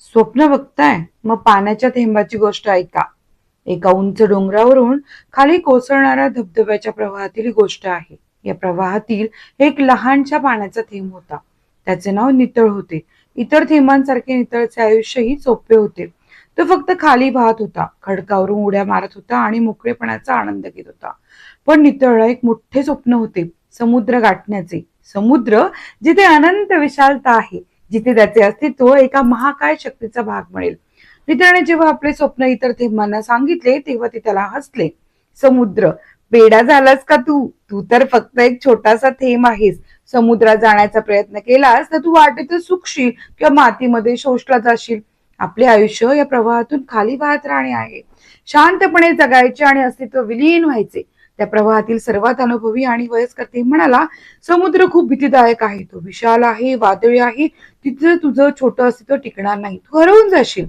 स्वप्न बघताय मग पाण्याच्या थेंबाची गोष्ट ऐका. एका उंच डोंगरावरून खाली कोसळणाऱ्या धबधब्याच्या प्रवाहातील गोष्ट आहे. या प्रवाहातील एक लहानशा पाण्याचा थेंब होता. त्याचे नाव नितळ होते. इतर थेंबांसारखे नितळचे आयुष्यही सोपे होते. तो फक्त खाली वाहत होता खडकावरून उड्या मारत होता आणि मोकळेपणाचा आनंद घेत होता. पण नितळला एक मोठे स्वप्न होते समुद्र गाठण्याचे. समुद्र जिथे अनंत विशालता आहे जिथे त्याचे अस्तित्व एका महाकाय शक्तीचा भाग बनेल नितळने जेव्हा आपले स्वप्न इतर थेंबांना सांगितले तेव्हा ते त्याला हसले. समुद्र पेडा झालास का तू? तू तर फक्त एक छोटासा थेंब आहेस. समुद्रात जाण्याचा प्रयत्न केलास तर तू वाटेतच सुखशील किंवा मातीमध्ये शोषला जाशील. आपले आयुष्य या प्रवाहातून खाली वाहत राहणे आहे. शांतपणे जगायचे आणि अस्तित्व विलीन व्हायचे. त्या प्रवाहातील सर्वात अनुभवी आणि वयस्कर ते म्हणाला समुद्र खूप भीतीदायक आहे. तो विशाल आहे वादळी आहे. तिथं तुझं छोटं अस्तित्व टिकणार नाही. तू हरवून जाशील.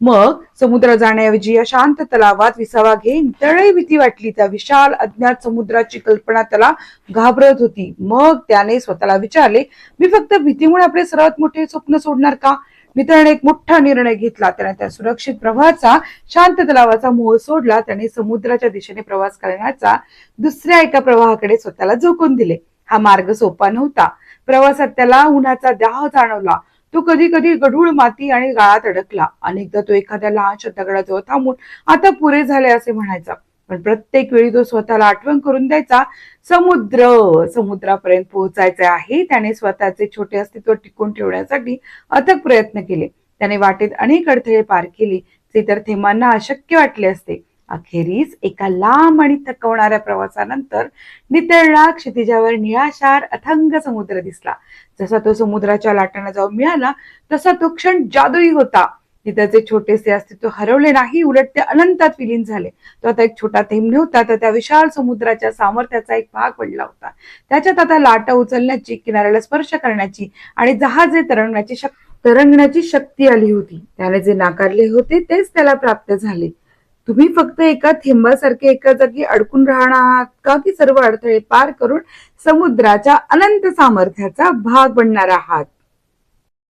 मग समुद्र जाण्याऐवजी या शांत तलावात विसावा घेईन. तळही भीती वाटली. त्या विशाल अज्ञात समुद्राची कल्पना त्याला घाबरत होती. मग त्याने स्वतःला विचारले मी फक्त भीतीमुळे आपले सर्वात मोठे स्वप्न सोडणार का? मित्राने एक मोठा निर्णय घेतला. त्याने त्या सुरक्षित प्रवाहाचा शांत तलावाचा मोह सोडला. त्याने समुद्राच्या दिशेने प्रवास करण्याचा दुसऱ्या एका प्रवाहाकडे स्वतःला झोकून दिले. हा मार्ग सोपा नव्हता. प्रवासात त्याला उन्हाचा दाह जाणवला. तो कधी कधी गढूळ माती आणि गाळात अडकला. अनेकदा तो एखाद्या लहानशा दगडाजवळ थांबून आता पुरे झाले असे म्हणायचा. पण प्रत्येक वेळी तो स्वतःला आठवण करून द्यायचा. समुद्र समुद्रापर्यंत पोहोचायचे आहे. त्याने स्वतःचे छोटे अस्तित्व टिकून ठेवण्यासाठी अथक प्रयत्न केले. त्याने वाटेत अनेक अडथळे पार केले ते तर थेमांना अशक्य वाटले असते. अखेरीस एका लांब आणि थकवणाऱ्या प्रवासानंतर नितळला क्षितिजावर निळाशार अथंग समुद्र दिसला. जसा तो समुद्राच्या लाटांना जाऊन मिळाला तसा तो क्षण जादुई होता. तिथचे छोटेसे अस्तित्व हरवले नाही उलट ते अनंतात विलीन झाले. तो आता एक छोटा थेंब होता तर त्या विशाल समुद्राच्या सामर्थ्याचा एक भाग पडला होता. त्याच्यात आता लाटा उचलण्याची किनाऱ्याला स्पर्श करण्याची आणि जहाजे तरंगण्याची शक्ती तरंगण्याची शक्ती आली होती. त्याने जे नाकारले होते तेच त्याला प्राप्त झाले. तुम्ही फक्त एका थेंबासारखे एका जागी अडकून राहणार आहात का की सर्व अडथळे पार करून समुद्राच्या अनंत सामर्थ्याचा भाग बनणार आहात?